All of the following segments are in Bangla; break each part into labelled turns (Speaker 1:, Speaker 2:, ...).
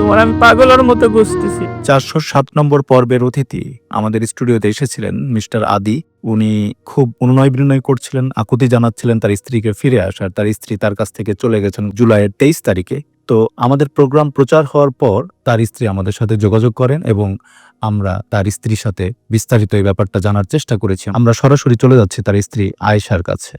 Speaker 1: তোমার আমি পাগলের মতো বুঝতেছি
Speaker 2: চারশো সাত নম্বর পর্বের অতিথি আমাদের স্টুডিওতে এসেছিলেন মিস্টার আদি। উনি খুব অনুনয় বিনয় করছিলেন, আকুতি জানাচ্ছিলেন তার স্ত্রীকে ফিরে আসার। তার স্ত্রী তার কাছ থেকে চলে গেছেন জুলাইয়ের তেইশ তারিখে। তো আমাদের প্রোগ্রাম প্রচার হওয়ার পর তার স্ত্রী আমাদের সাথে যোগাযোগ করেন এবং আমরা তার স্ত্রীর সাথে বিস্তারিত এই ব্যাপারটা জানার চেষ্টা করেছি। আমরা সরাসরি চলে যাচ্ছি তার স্ত্রী আয়েশার কাছে।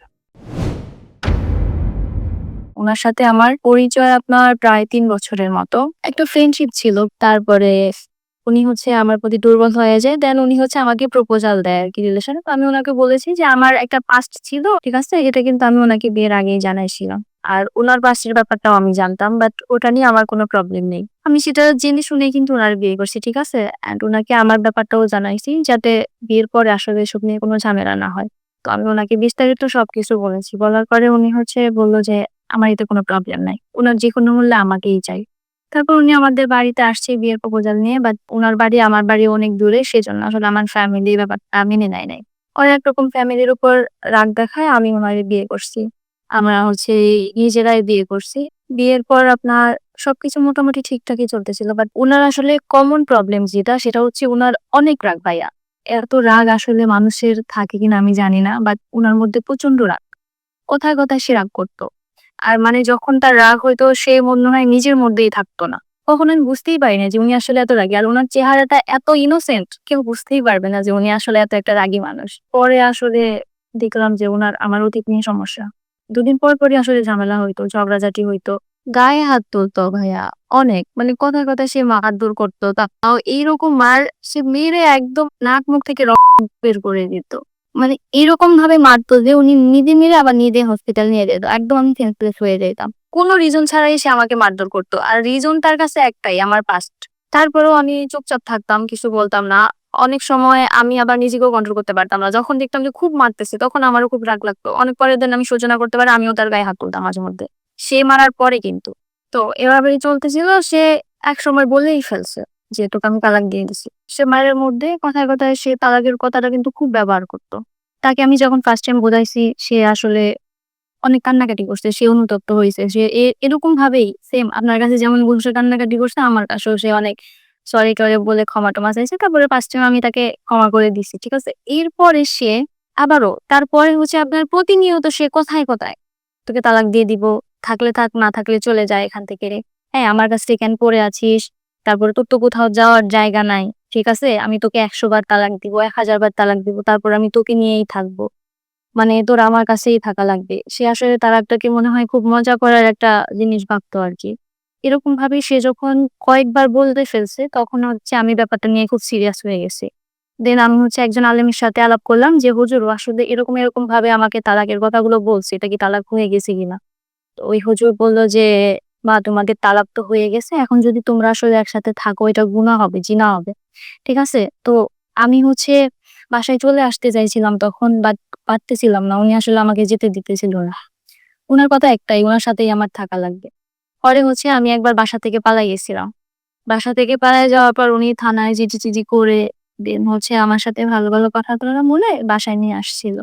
Speaker 3: ওনার সাথে আমার পরিচয় আপনার প্রায় তিন বছরের মতো। একটা ফ্রেন্ডশিপ ছিল, তারপরে উনি হচ্ছে আমার প্রতি দুর্বল হয়ে যায় দেন উনি হচ্ছে আমাকে প্রপোজাল দেয় আর কি রিলেশনে আমি ওনাকে বলেছি যে আমার একটা পাস্ট ছিল, ঠিক আছে? এটা কিন্তু আমি ওনাকে বিয়ের আগেই জানাইছিলাম। আর ওনার পাস্টের ব্যাপারটাও আমি জানতাম বাট ওটা নিয়ে আমার কোনো প্রবলেম নেই। আমি সেটা জেনে শুনে কিন্তু ওনার বিয়ে করছি, ঠিক আছে? অ্যান্ড ওনাকে আমার ব্যাপারটাও জানাইছি, যাতে বিয়ের পরে আসলে এসব নিয়ে কোনো ঝামেলা না হয়। তো আমি ওনাকে বিস্তারিত সবকিছু বলেছি। বলার পরে উনি হচ্ছে বলল যে আমার এতে কোনো প্রবলেম নাই। ওনার যে কোনো মূল্যে আমাকেই চাই। তারপর উনি আমাদের বাড়িতে আসছে বিয়ের প্রপোজাল নিয়ে বাট ওনার বাড়ি আমার বাড়ি অনেক দূরে, সেজন্য আসলে আমার ফ্যামিলি ব্যাপারটা মেনে নেয় নাই। ওরা একরকম ফ্যামিলির উপর রাগ দেখায়, আমি ওনার বিয়ে করছি। আমরা হচ্ছে নিজেরাই বিয়ে করছি। বিয়ের পর আপনার সবকিছু মোটামুটি ঠিকঠাকই চলতেছিল বাট ওনার আসলে কমন প্রবলেম যেটা, সেটা হচ্ছে ওনার অনেক রাগ ভাইয়া। এত রাগ আসলে মানুষের থাকে কিনা আমি জানি না বাট ওনার মধ্যে প্রচণ্ড রাগ। কোথায় কোথায় সে রাগ করতো। আর মানে যখন তার রাগ হইতো, সে মনে হয় নিজের মধ্যেই থাকতো না। কখন আমি বুঝতেই পারি না যে উনি আসলে এত রাগী। আর ওনার চেহারাটা এত ইনোসেন্ট কেউ বুঝতেই পারবে না যে উনি আসলে এত একটা রাগী মানুষ। পরে আসলে দেখলাম যে ওনার আমার অতীত নিয়ে সমস্যা। দুদিন পর পরই আসলে ঝামেলা হইতো, ঝগড়াঝাটি হইতো। গায়ে হাত তুলতো ভাইয়া, অনেক। মানে কথায় কথায় সে মার দূর করতো, তাও এইরকম মার সে মেরে একদম নাক মুখ থেকে রক্ত বের করে দিত। মানে এরকম ভাবে মারতো যে উনি নিজে মেরে আবার নিজে হসপিটাল নিয়ে যেত। একদম আমি সেন্সলেস হয়ে যেতাম। কোনো রিজন ছাড়াই সে আমাকে মারধর করতো। আর রিজন তার কাছে একটাই, আমার পাস্ট তারপরেও আমি চুপচাপ থাকতাম, কিছু বলতাম না। অনেক সময় আমি আবার নিজেকেও কন্ট্রোল করতে পারতাম না। যখন দেখতাম যে খুব মারতেছে, তখন আমারও খুব রাগ লাগতো। অনেক পরের দিন আমি সূচনা করতে পারি, আমিও তার গায়ে হাত তুলতাম মাঝে মধ্যে। সে মারার পরে কিন্তু। তো এভাবেই চলতেছিল, সে এক সময় বলেই ফেলছে। যে, তোকে আমি তালাক দিয়ে দিছি। সে মায়ের মধ্যে কথায় কথায় সে তালাকের কথাটা কিন্তু খুব ব্যবহার করতো। তাকে আমি যখন ফার্স্ট টাইম বোঝাইছি, সে আসলে অনেক কান্নাকাটি করছে, সে অনুতপ্ত হয়েছে সে এরকম ভাবেই সেম আপনার কাছে যেমন বসে কান্নাকাটি করছে, আমার কাছেও সে অনেক সরি করে বলে ক্ষমা টমা চাইছে। তারপরে ফার্স্ট টাইম আমি তাকে ক্ষমা করে দিছি, ঠিক আছে? এরপরে সে আবারও, তারপরে হচ্ছে আপনার প্রতিনিয়ত সে কোথায় কোথায়, তোকে তালাক দিয়ে দিব, থাকলে থাক, না থাকলে চলে যায় এখান থেকে রে। হ্যাঁ আমার কাছ থেকে কেন পড়ে আছিস? তারপরে তোর তো কোথাও যাওয়ার জায়গা নাই, ঠিক আছে? আমি তোকে একশো বার তালাক দিব, এক হাজার বার তালাক দিব, তারপর আমি তোকে নিয়েই থাকব। মানে তোর আমার কাছেই থাকা লাগবে। সে আসলে তালাকটাকে মনে হয় খুব মজা করার একটা জিনিস ভাবতো আর কি। এরকম ভাবে সে যখন কয়েকবার বলতে ফেলছে, তখন হচ্ছে আমি ব্যাপারটা নিয়ে খুব সিরিয়াস হয়ে গেছি। দেন আমি হচ্ছে একজন আলেমের সাথে আলাপ করলাম যে, হুজুর, আসলে এরকম এরকম ভাবে আমাকে তালাকের কথাগুলো বলছে, এটা কি তালাক হয়ে গেছে কিনা? তো ওই হুজুর বলল যে বা তোমাদের তালাক তো হয়ে গেছে, এখন যদি তোমরা আসলে একসাথে থাকো, এটা গুণা হবে, জিনা হবে। ঠিক আছে? তো আমি হচ্ছে বাসায় চলে আসতে চাইছিলাম তখন, বাট পারতেছিলাম না, উনি আসলে আমাকে যেতে দিতেছিল না। উনার কথা একটাই ওনার সাথেই আমার থাকা লাগবে। পরে হচ্ছে আমি একবার বাসা থেকে পালাই গেছিলাম। বাসা থেকে পালাই যাওয়ার পর উনি থানায় জিজি চিজি করে দেন হচ্ছে আমার সাথে ভালো ভালো কথা টথা বলে বাসায় নিয়ে আসছিল।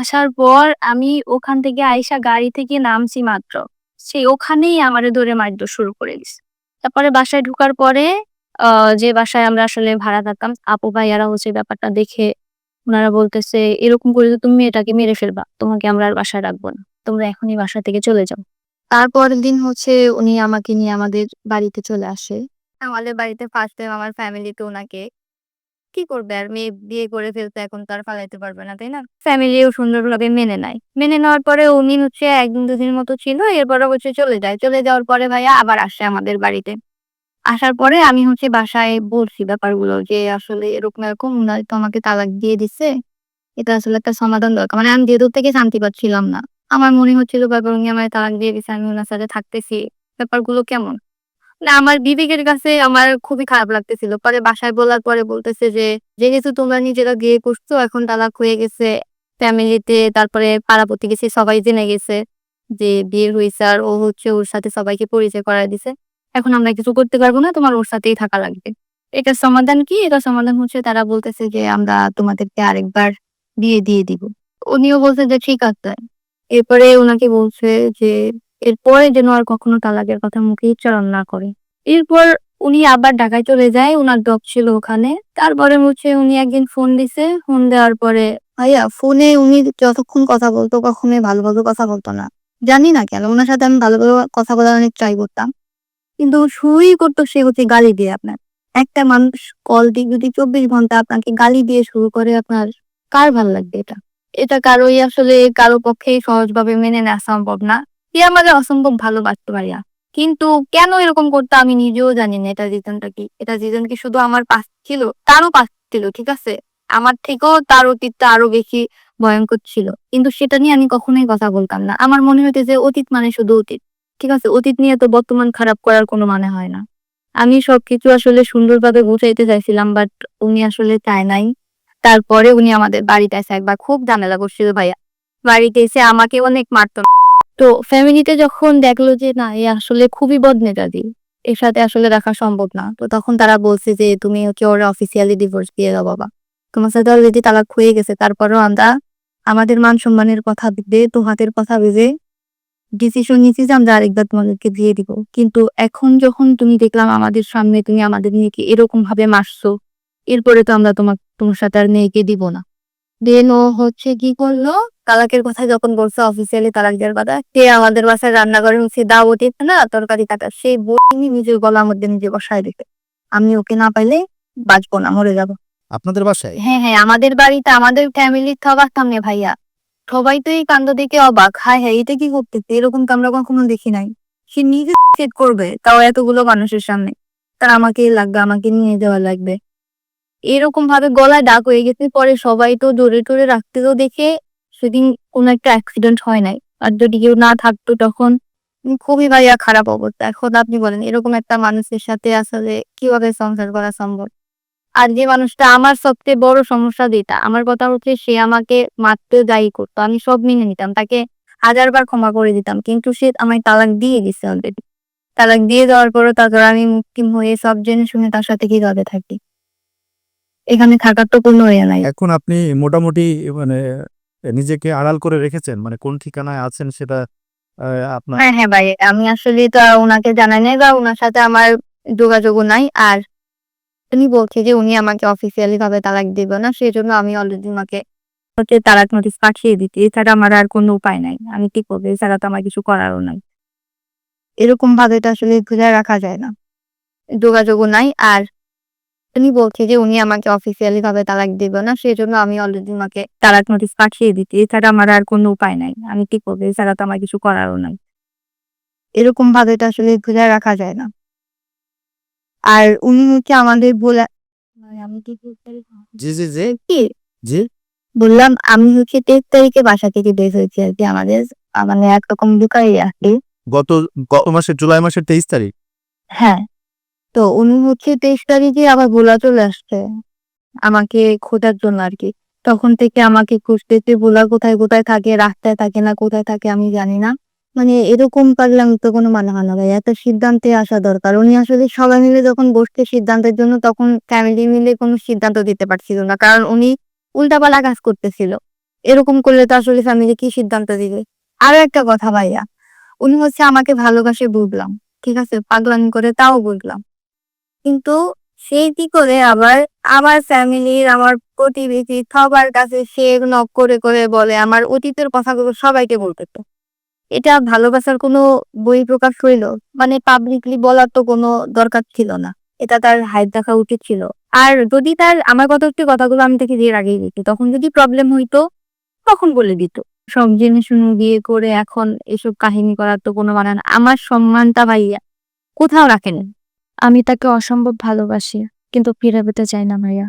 Speaker 3: আসার পর আমি ওখান থেকে আইসা গাড়ি থেকে নামছি মাত্র। সেই ওখানেই আমারে ধরে মারধর শুরু করে দিছে। তারপরে বাসায় ঢুকার পরে আহ, যে বাসায় আমরা আসলে ভাড়া থাকতাম আপু ভাইয়ারা হচ্ছে ব্যাপারটা দেখে ওনারা বলতেছে এরকম করে তো তুমি এটাকে মেরে ফেলবা তোমাকে আমরা আর বাসায় রাখব না তোমরা এখনই বাসা থেকে চলে যাও। তারপরের দিন হচ্ছে উনি আমাকে নিয়ে আমাদের বাড়িতে চলে আসে। আমাদের বাড়িতে ফার্স্ট টাইম আমার ফ্যামিলিতে ওনাকে কি করবে? আর মেয়ে বিয়ে করে ফেলতে এখন তার ফালাইতে পারবে না, তাই না? ফ্যামিলিও সুন্দরভাবে মেনে নেয়। মেনে নেওয়ার পরে উনি হচ্ছে একদিন দুদিন মতো ছিল, এরপরে হচ্ছে চলে যায়। চলে যাওয়ার পরে ভাইয়া আবার আসে আমাদের বাড়িতে। আসার পরে আমি হচ্ছে বাসায় বলছি ব্যাপারগুলো যে, আসলে এরকম এরকম উনার তো আমাকে তালাক দিয়ে দিছে। এটা আসলে একটা সমাধান দরকার। মানে আমি যেহেতু থেকে শান্তি পাচ্ছিলাম না। আমার মনে হচ্ছিল ব্যাপার উনি আমায় তালাক দিয়ে দিছে, আমি ওনার সাথে থাকতেছি। ব্যাপারগুলো কেমন? না, আমার বিবেকের কাছে আমার খুবই খারাপ লাগতেছিল। পরে বাসায় বলার পরে বলতেছে যে, যেহেতু তোমরা নিজেরা বিয়ে করছ, এখন তালাক হয়ে গেছে ফ্যামিলিতে তারপরে পাড়া প্রতিবেশী সবাই জেনে গেছে যে বিয়ে হয়েছে আর ও হচ্ছে ওর সাথে সবাইকে পরিচয় করায় দিছে। এখন আমরা কিছু করতে পারব না, তোমার ওর সাথেই থাকা লাগবে। এটার সমাধান কি? এটার সমাধান হচ্ছে তারা বলতেছে যে, আমরা তোমাদেরকে আরেকবার বিয়ে দিয়ে দিব। উনিও বলছে যে, ঠিক আছে। এরপরে ওনাকে বলছে যে এরপরে যেন আর কখনো তালাকের কথা মুখে উচ্চারণ না করে। এরপর উনি আবার ঢাকায় চলে যায় ওনার জব ছিল ওখানে। তারপরে হচ্ছে উনি একদিন ফোন দিছে। ফোন দেওয়ার পরে, ভাইয়া, ফোনে উনি যতক্ষণ কথা বলতো কখনোই ভালো ভালো কথা বলতো না। জানি না কেন ওনার সাথে আমি ভালো ভালো কথা বলার অনেক ট্রাই করতাম। কিন্তু শুরুই করতো সে হচ্ছে গালি দিয়ে আপনার। একটা মানুষ কল দিয়ে যদি চব্বিশ ঘণ্টা আপনাকে গালি দিয়ে শুরু করে, আপনার কার ভালো লাগবে এটা? এটা কারোই আসলে কারও পক্ষে সহজভাবে মেনে নেওয়া সম্ভব না। সে আমাদের অসম্ভব ভালোবাসতে পারি কিন্তু কেন এরকম করতে আমি নিজেও জানি না এটা রিজনটা কি। এটা রিজন কি শুধু আমার পাশ ছিল? তারও পাশ ছিল, ঠিক আছে? আমার থেকেও তার অতীতটা আরও বেশি ভয়ঙ্কর ছিল। কিন্তু সেটা নিয়ে আমি কখনোই কথা বলতাম না। আমার মনে হইতে যে অতীত মানে শুধু অতীত, ঠিক আছে? অতীত নিয়ে তো বর্তমান খারাপ করার কোনো মানে হয় না। আমি সবকিছু আসলে সুন্দরভাবে গুছাইতে চাইছিলাম বাট উনি আসলে চায় নাই। তারপরে উনি আমাদের বাড়িতে এসে একবার খুব ঝামেলা করছিল ভাইয়া। বাড়িতে এসে আমাকে অনেক মারতো। তো ফ্যামিলিতে যখন দেখল যে না, এ আসলে খুবই বদমেজাজি এর সাথে আসলে রাখা সম্ভব না, তো তখন তারা বলছে যে, তুমি হচ্ছে ওরা অফিসিয়ালি ডিভোর্স দিয়ে দাও বাবা। তোমার সাথে অলরেডি তালাক হয়ে গেছে, তারপরেও আমরা আমাদের মান সম্মানের কথা ভেবে তোহাতের কথা ভেবে ডিসিশন নিয়েছি যে আমরা আরেকবার তোমাদেরকে দিয়ে দিব। কিন্তু এখন যখন তুমি দেখলাম আমাদের সামনে তুমি আমাদের মেয়েকে এরকম ভাবে মারছো, এরপরে তো আমরা তোমার তোমার সাথে আর মেয়েকে দিব না। দেন ও হচ্ছে কি করল? তালাকের কথা যখন বলছে অফিসিয়ালি তালাক দেওয়ার কথা সে আমাদের বাসায় রান্নাঘরে হচ্ছে দাওয়াত না তরকারি কাটা সেই বইনি নিজের গলার মধ্যে নিজে বসায় দিতে আমি ওকে না পাইলে বাঁচবো না মরে যাব।
Speaker 2: আপনাদের বাসায়?
Speaker 3: হ্যাঁ হ্যাঁ আমাদের বাড়িতে আমাদের ফ্যামিলির অবাক সামনে ভাইয়া। সবাই তো এই কাণ্ড দেখে অবাক। হায় হ্যাঁ এটা কি করতেছে? এরকম তো আমরা কখনো দেখি নাই। সে নিজে চেক করবে তাও এতগুলো মানুষের সামনে। তার আমাকে লাগবে আমাকে নিয়ে যাওয়া লাগবে। এরকম ভাবে গলায় ডাক হয়ে গেছে, পরে সবাই তো জোরে টোরে রাখতে তো দেখে সেদিন কোনো একটা অ্যাক্সিডেন্ট হয় নাই। আর যদি কেউ না থাকতো তখন খুবই ভাইয়া খারাপ অবস্থা। এখন আপনি বলেন, এরকম একটা মানুষের সাথে আসলে কীভাবে সংসার করা সম্ভব? আর যে মানুষটা আমার সবচেয়ে বড় সমস্যা যেটা, আমার কথা হচ্ছে সে আমাকে মারতে দায়ী করতো, আমি সব মেনে নিতাম, তাকে হাজারবার ক্ষমা করে দিতাম, কিন্তু সে আমায় তালাক দিয়ে দিছে অলরেডি তালাক দিয়ে দেওয়ার পরও তারপর আমি মুক্তিম হয়ে সব জেনে শুনে তার সাথে কীভাবে থাকি? এখানে থাকার তো কোনো ইয়ে নাই।
Speaker 2: এখন আপনি মোটামুটি মানে নিজেকে আড়াল করে রেখেছেন মানে কোন ঠিকানায় আছেন সেটা আপনার
Speaker 3: হ্যাঁ হ্যাঁ ভাই আমি আসলে তো ওনাকে জানাই নাই বা ওনার সাথে আমার যোগাযোগও নাই। আর উনি বলছে যে উনি আমাকে অফিসিয়ালি ভাবে তালাক দিবে না সেই জন্য আমি অলরেডি ওনাকে হচ্ছে তালাক নোটিস পাঠিয়ে দিতে এছাড়া আমার আর কোনো উপায় নাই। আমি কি করব? এছাড়া তো আমার কিছু করারও নাই। এরকম ভাবে তো আসলে ঘুরে রাখা যায় না। যোগাযোগও নাই। আর উনি বলছে যে উনি আমাকে অফিসিয়ালি ভাবে তালাক দিবে না সেই জন্য আমি অলরেডি ওনাকে তালাক নোটিস পাঠিয়ে দিতে এছাড়া আমার আর কোনো উপায় নাই। আমি কি করব? এছাড়া তো আমার কিছু করারও নাই। এরকম ভাবে তো আসলে ঘুরে রাখা যায় না। আর উনি হচ্ছে আমাদের বলে মানে আমি কি
Speaker 2: জি জি জি।
Speaker 3: কি?
Speaker 2: জি।
Speaker 3: বললাম আমি হচ্ছে তেইশ তারিখে বাসা থেকে বের হয়েছি আর কি আমাদের মানে একরকম ঢুকাই আর কি।
Speaker 2: গত গত মাসের জুলাই মাসের তেইশ তারিখ?
Speaker 3: হ্যাঁ। তো উনি হচ্ছে তেইশ তারিখে আবার ভোলা চলে আসছে। আমাকে খোঁজার জন্য আর কি তখন থেকে আমাকে খুঁজতেছে ভোলা কোথায় কোথায় থাকে, রাস্তায় থাকে না, কোথায় থাকে আমি জানি না। মানে এরকম পারলাম তো কোনো মানে হয় না একটা সিদ্ধান্তে আসা দরকার। উনি আসলে সবাই মিলে যখন বসতে সিদ্ধান্তের জন্য তখন ফ্যামিলি মিলে কোনো সিদ্ধান্ত দিতে পারছিল না, কারণ উনি উল্টাপাল্টা কাজ করতেছিল। এরকম করলে তো আসলে ফ্যামিলি কি সিদ্ধান্ত দিবে? আরও একটা কথা ভাইয়া, উনি হচ্ছে আমাকে ভালোবাসে বুঝলাম, ঠিক আছে? পাগলামি করে তাও বুঝলাম। কিন্তু সে কি করে আবার, আমার ফ্যামিলির, আমার প্রতিবেশী সবার কাছে সে নক করে করে বলে, আমার অতীতের কথাগুলো সবাইকে বলতে তো। এটা ভালোবাসার কোনো বই প্রকাশ হইল? মানে পাবলিকলি বলার তো কোনো দরকার ছিল না। এটা তার হাইট দেখা উচিত ছিল। আর যদি তার আমার কথা হচ্ছে কথাগুলো আমি তাকে দিয়ে আগেই দিত, তখন যদি প্রবলেম হইতো, তখন বলে দিত। সব জেনে শুনে বিয়ে করে এখন এসব কাহিনী করার তো কোনো মানে আমার সম্মানটা ভাইয়া কোথাও রাখেন।
Speaker 1: আমি তাকে অসম্ভব ভালোবাসি কিন্তু ফিরে পেতে চাই না ভাইয়া।